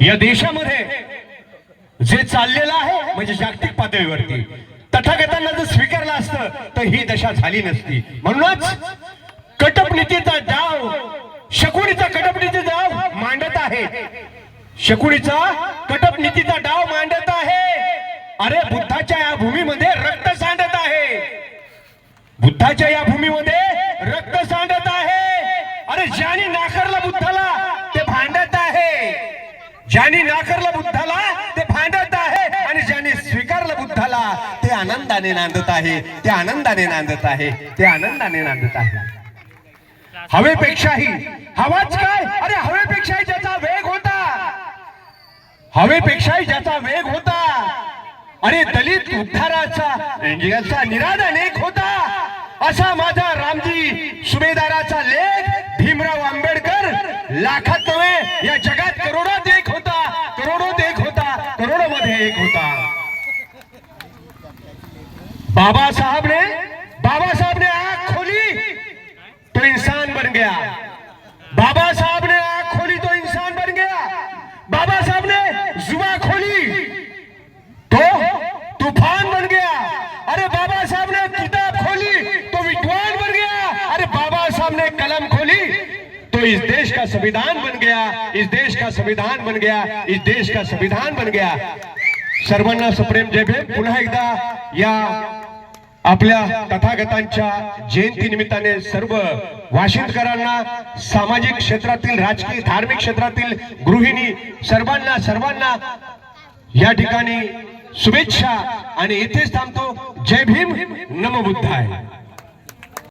या देशामध्ये जे चाललेलं आहे म्हणजे जागतिक पातळीवरती तथागतांना जर स्वीकारलं असतं तर ही दशा झाली नसती. म्हणूनच कटपनीतीचा डाव शकुनीचा कटपणीचा डाव मांडत आहे. शकुनीचा कटपनीतीचा डाव मांडत आहे. अरे बुद्धाच्या या भूमीमध्ये रक्त सांडत आहे. बुद्धाच्या या भूमीमध्ये रक्त सांडत आहे अरे ज्याने नाकारला बुद्धाला ते भांडत आहे ज्यांनी नाकारलं बुद्धाला ते भांडत आहे आणि ज्यांनी स्वीकारलं बुद्धाला ते आनंदाने नांदत आहे ते आनंदाने नांदत आहे ते आनंदाने नांदत आहे. हवेपेक्षाही हवाच काय? अरे हवेपेक्षाही ज्याचा वेग होता. हवेपेक्षाही ज्याचा वेग होता. अरे दलित उद्धाराचा याचा निराद अनेक होता. असा माझा रामजी सुभेदाराचा लेख भीमराव आंबेडकर लाखात नव्हे या जगात बाबा साहब ने, बाबा साहब ने आँख खोली तो इंसान बन गया। बाबा साहब ने आँख खोली तो इंसान बन गया। बाबा साहब ने जुबा खोली तो तूफ़ान बन गया। अरे बाबा साहब ने किताब खोली तो विद्वान बन गया। अरे बाबा साहब ने कलम खोली तो इस देश का संविधान बन गया। इस देश का संविधान बन गया। इस देश का संविधान बन गया। सर्वांना सप्रेम जय पुन्हा एकदा या आपल्या तथागतांच्या जयंती निमित्ताने सर्व वाशिंदकरांना सामाजिक क्षेत्रातील राजकीय धार्मिक क्षेत्रातील गृहिणी सर्वांना सर्वांना या ठिकाणी शुभेच्छा. आणि इथेच थांबतो. जय भीम. नम आहे